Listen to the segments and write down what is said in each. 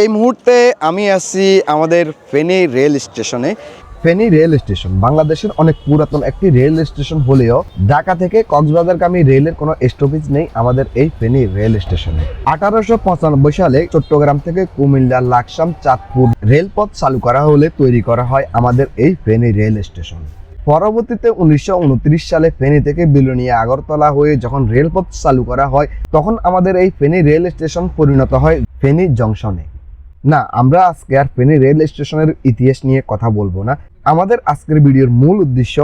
এই মুহূর্তে আমি আছি আমাদের ফেনী রেল স্টেশনে। ফেনী রেল স্টেশন, বাংলাদেশের অনেক পুরাতন একটি রেল স্টেশন হলেও ঢাকা থেকে কক্সবাজারগামী রেলের কোনো স্টপেজ নেই আমাদের এই ফেনী রেল স্টেশনে। আঠারোশো পঁচানব্বই সালে চট্টগ্রাম থেকে কুমিল্লা লাকসাম চাঁদপুর রেলপথ চালু করা হলে তৈরি করা হয় আমাদের এই ফেনী রেল স্টেশন। পরবর্তীতে উনিশশো উনত্রিশ সালে ফেনী থেকে বিলোনিয়া আগরতলা হয়ে যখন রেলপথ চালু করা হয়, তখন আমাদের এই ফেনী রেল স্টেশন পরিণত হয় ফেনী জংশনে। না, আমরা আজকে আর ফেনী রেল স্টেশনের ইতিহাস নিয়ে কথা বলব না। আমাদের আজকের ভিডিওর মূল উদ্দেশ্য,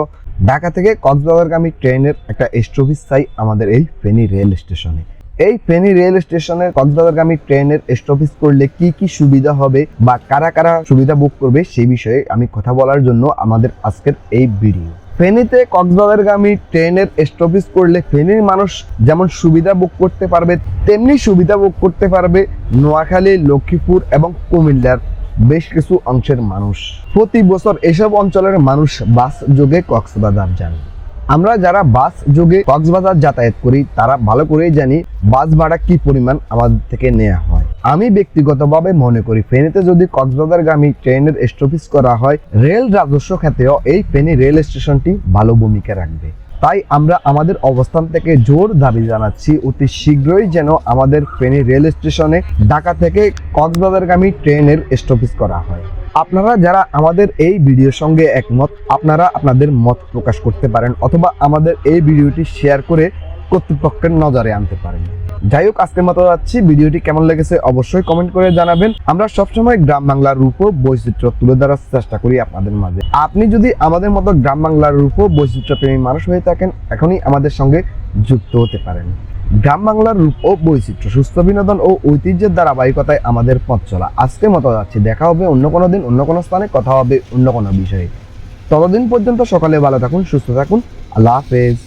ঢাকা থেকে কক্সবাজারগামী ট্রেনের একটা স্টপিস চাই আমাদের এই ফেনী রেল স্টেশনে। এই ফেনী রেল স্টেশনে কক্সবাজারগামী ট্রেনের স্টপেজ করলে কি কি সুবিধা হবে বা কারা কারা সুবিধা বুক করবে সেই বিষয়ে আমি কথা বলার জন্য আমাদের আজকের এই ভিডিও ফেনীতে কক্সবাজারগামী ট্রেনের স্টপেজ করলে ফেনীর মানুষ যেমন সুবিধা বুক করতে পারবে, তেমনি সুবিধা বুক করতে পারবে নোয়াখালী, লক্ষ্মীপুর এবং কুমিল্লার বেশ কিছু অংশের মানুষ। প্রতি বছর এসব অঞ্চলের মানুষ বাস যোগে কক্সবাজার যান। আমরা যারা বাস যোগে কক্সবাজার যাতায়াত করি, তারা ভালো করেই জানি বাস ভাড়া কি পরিমাণ আমাদের থেকে নেওয়া হয়। আমি ব্যক্তিগতভাবে মনে করি, ফেনীতে যদি কক্সবাজারগামী ট্রেনের স্টপেজ করা হয়, রেল রাজস্ব খাতেও এই ফেনী রেল স্টেশনটি ভালো ভূমিকা রাখবে। তাই আমরা আমাদের অবস্থান থেকে জোর দাবি জানাচ্ছি, অতি শীঘ্রই যেন আমাদের ফেনী রেল স্টেশনে ঢাকা থেকে কক্সবাজারগামী ট্রেনের স্টপেজ করা হয়। আপনারা যারা আমাদের এই ভিডিওর সঙ্গে একমত, আপনারা আপনাদের মত প্রকাশ করতে পারেন অথবা আমাদের এই ভিডিওটি শেয়ার করে কর্তৃপক্ষের নজরে আনতে পারেন। যাই হোক, আজকের মতো যাচ্ছি। ভিডিওটি কেমন লেগেছে অবশ্যই কমেন্ট করে জানাবেন। আমরা সবসময় গ্রাম বাংলার রূপ বৈচিত্র্য তুলে ধরার চেষ্টা করি আপনাদের মাঝে। আপনি যদি আমাদের মতো গ্রাম বাংলার রূপ ও বৈচিত্র্য প্রেমী মানুষ হয়ে থাকেন, এখনই আমাদের সঙ্গে যুক্ত হতে পারেন। গ্রাম বাংলার রূপ ও বৈচিত্র্য, সুস্থ বিনোদন ও ঐতিহ্যের ধারাবাহিকতায় আমাদের পথ চলা। আজকে মতো যাচ্ছে, দেখা হবে অন্য কোনো দিন, অন্য কোনো স্থানে, কথা হবে অন্য কোনো বিষয়ে। ততদিন পর্যন্ত সকালে ভালো থাকুন, সুস্থ থাকুন। আল্লাহ হাফেজ।